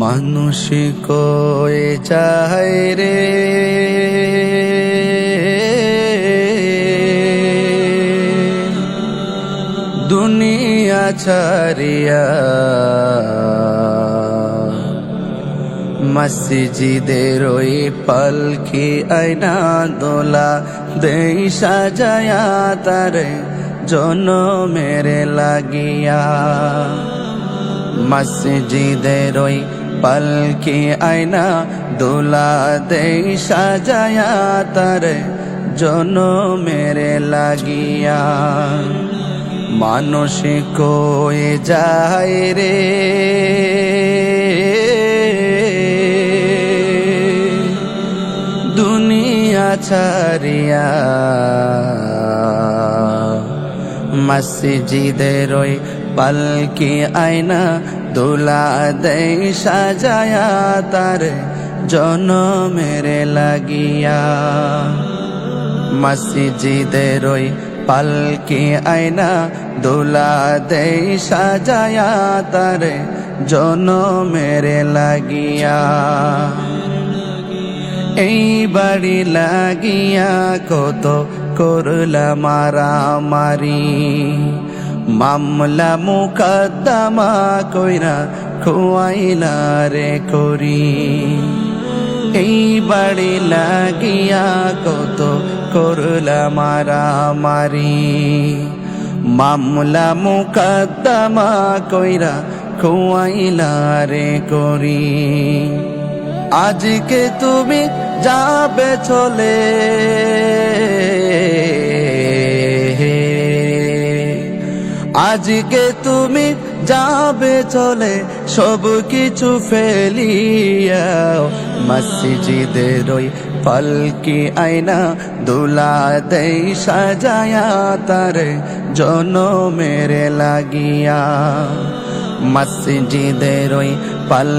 মানুষ কয়ে যায় রে। দুনিয়া ছাড়িয়া মসজিদের ওই পালকি আয়না দোলা দেই সাজায়া তারে জন মেরে লাগিয়া। মসজিদের ওই পালকি আয়না দোলা দেই সাজায়া তারে জন মেরে লাগিয়া মানুষ কয়ে যায় রে দুনিয়া ছাড়িয়া মসজিদের ওই পালকি আয়না দোলা দেই সাজায়া তার জন মেরে লাগিয়া। মসজিদের ওই পালকি আয়না দোলা দেই সাজায়া তার জন মেরে লাগিয়া। এই বাড়ি লাগিয়া কত করলা মারামারি মামলা মুকদ্দমা কইরা খুয়াইলা রে করি। এই বাড়ি লাগিয়া কত করলা মারামারি মামলা মুকদ্দমা কইরা খুয়াইলা রে করি। আজকে তুমি যাবে চলে। আজকে তুমি যাবে চলে, সব কিছু ফেলিয়া মসজিদের ওই পালকি আয়না দুলা দেই সাজায়া, তার জন মেরে লাগিয়া। মসজিদের ওই পাল